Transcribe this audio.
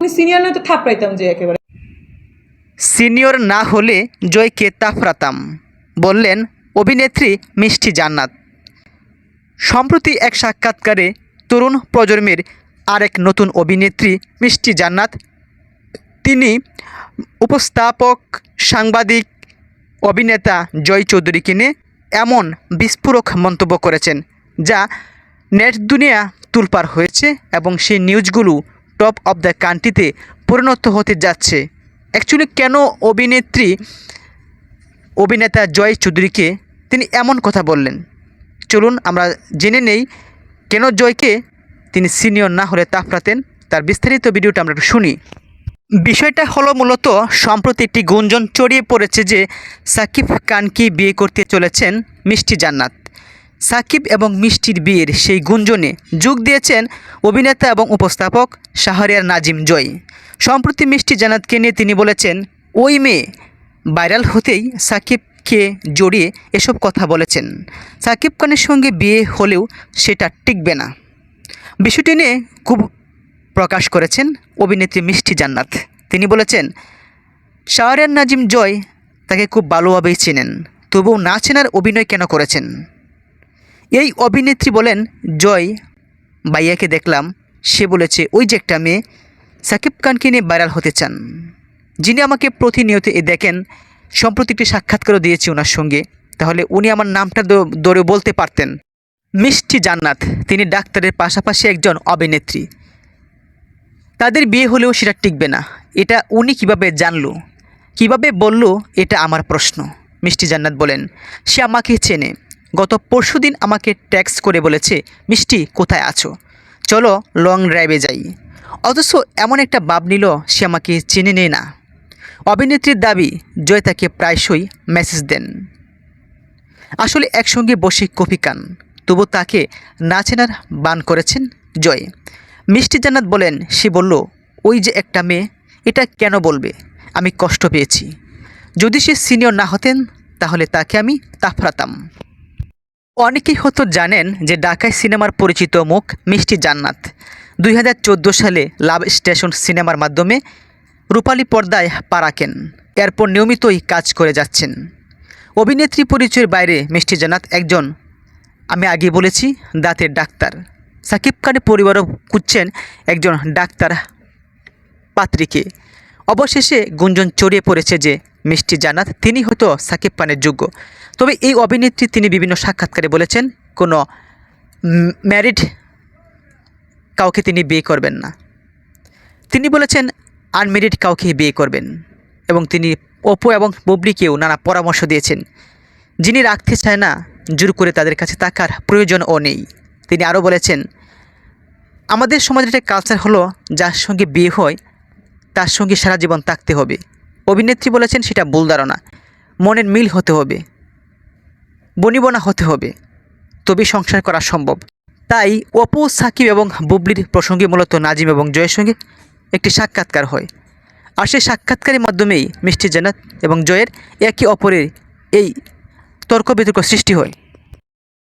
আমি সিনিয়র নয় তো থাপড়াইতাম যে একেবারে। সিনিয়র না হলে জয়কে তাফরাতাম বললেন অভিনেত্রী মিষ্টি জান্নাত। সম্প্রতি এক সাক্ষাৎকারে তরুণ প্রজন্মের আরেক নতুন অভিনেত্রী মিষ্টি জান্নাত, তিনি উপস্থাপক, সাংবাদিক, অভিনেতা জয় চৌধুরীকে নিয়ে এমন বিস্ফোরক মন্তব্য করেছেন, যা নেট দুনিয়া তুলপার হয়েছে এবং সেই নিউজগুলো টপ অফ দ্য কান্ট্রিতে পরিণত হতে যাচ্ছে। অ্যাকচুয়ালি কেন অভিনেত্রী, অভিনেতা জয় চৌধুরীকে তিনি এমন কথা বললেন? চলুন আমরা জেনে নেই কেন জয়কে তিনি সিনিয়র না হলে তাফরাতেন তার বিস্তারিত ভিডিওটা আমরা একটু শুনি। বিষয়টা হলো মূলত সম্প্রতি একটি গুঞ্জন ছড়িয়ে পড়েছে যে সাকিব খানকে বিয়ে করতে চলেছেন মিষ্টি জান্নাত। সাকিব এবং মিষ্টির বিয়ের সেই গুঞ্জনে যোগ দিয়েছেন অভিনেতা এবং উপস্থাপক শাহরিয়ার নাজিম জয়। সম্প্রতি মিষ্টি জান্নাতকে নিয়ে তিনি বলেছেন, ওই মেয়ে ভাইরাল হতেই সাকিবকে জড়িয়ে এসব কথা বলেছেন। সাকিব খানের সঙ্গে বিয়ে হলেও সেটা টিকবে না। বিষয়টি নিয়ে খুব প্রকাশ করেছেন অভিনেত্রী মিষ্টি জান্নাত। তিনি বলেছেন, শাহরিয়ার নাজিম জয় তাকে খুব ভালোভাবেই চেনেন, তবুও না চেনার অভিনয় কেন করেছেন? এই অভিনেত্রী বলেন, জয় বাইয়াকে দেখলাম। সে বলেছে, ওই যে একটা মেয়ে, সাকিব খানকে নিয়ে ভাইরাল হতে চান। যিনি আমাকে প্রতিনিয়ত এ দেখেন, সম্প্রতি একটি সাক্ষাৎকারও দিয়েছি ওনার সঙ্গে। তাহলে উনি আমার নামটা দ- ধরে বলতে পারতেন। মিষ্টি জান্নাত, তিনি ডাক্তারের পাশাপাশি একজন অভিনেত্রী। তাদের বিয়ে হলেও সেটা টিকবে না। এটা উনি কীভাবে জানলো? কীভাবে বলল? এটা আমার প্রশ্ন, মিষ্টি জান্নাত বলেন। সে আমাকে চেনে। গত পরশুদিন আমাকে ট্যাক্স করে বলেছে, মিষ্টি, কোথায় আছো? চলো লং ড্রাইভে যাই। অথচ এমন একটা ভাব নিল, সে আমাকে চেনে নেয় না। অভিনেত্রীর দাবি জয় তাকে প্রায়শই মেসেজ দেন। আসলে একসঙ্গে বসে কফি কান তবু তাকে না চেনার বান করেছেন জয়। মিষ্টি জান্নাত বলেন, সে বলল, ওই যে একটা মেয়ে, এটা কেন বলবে? আমি কষ্ট পেয়েছি। যদি সে সিনিয়র না হতেন, তাহলে তাকে আমি তাফরাতাম। অনেকেই হয়তো জানেন যে ঢাকায় সিনেমার পরিচিত মুখ মিষ্টি জান্নাত। দুই হাজার চোদ্দ সালে লাভ স্টেশন সিনেমার মাধ্যমে রূপালী পর্দায় পা রাখেন। এরপর নিয়মিতই কাজ করে যাচ্ছেন। অভিনেত্রী পরিচয়ের বাইরে মিষ্টি জান্নাত একজন, আমি আগে বলেছি, দাঁতের ডাক্তার। সাকিব খানের পরিবারও খুঁজছেন একজন ডাক্তার পাত্রীকে। অবশেষে গুঞ্জন চড়িয়ে পড়েছে যে মিষ্টি জান্নাত, তিনি হয়তো সাকিব পানের যোগ্য। তবে এই অভিনেত্রী তিনি বিভিন্ন সাক্ষাৎকারে বলেছেন, কোনো ম্যারিড কাউকে তিনি বিয়ে করবেন না। তিনি বলেছেন আনমেরিড কাউকে বিয়ে করবেন। এবং তিনি অপো এবং বুবলিকেও নানা পরামর্শ দিয়েছেন। যিনি রাখতে চায় না, জোর করে তাদের কাছে থাকার প্রয়োজনও নেই। তিনি আরও বলেছেন, আমাদের সমাজের একটা কালচার হলো, যার সঙ্গে বিয়ে হয়, তার সঙ্গে সারা জীবন থাকতে হবে। অভিনেত্রী বলেছেন সেটা ভুল ধারণা। মনের মিল হতে হবে। বনিবনা হতে হবে। তবে সংসার করা সম্ভব। তাই অপু, সাকিব এবং বুবলির প্রসঙ্গে মূলত নাজিম এবং জয়ের সঙ্গে একটি সাক্ষাৎকার হয়। আর সেই সাক্ষাৎকারের মাধ্যমেই মিষ্টি জান্নাত এবং জয়ের একে অপরের এই তর্ক বিতর্ক সৃষ্টি হয়।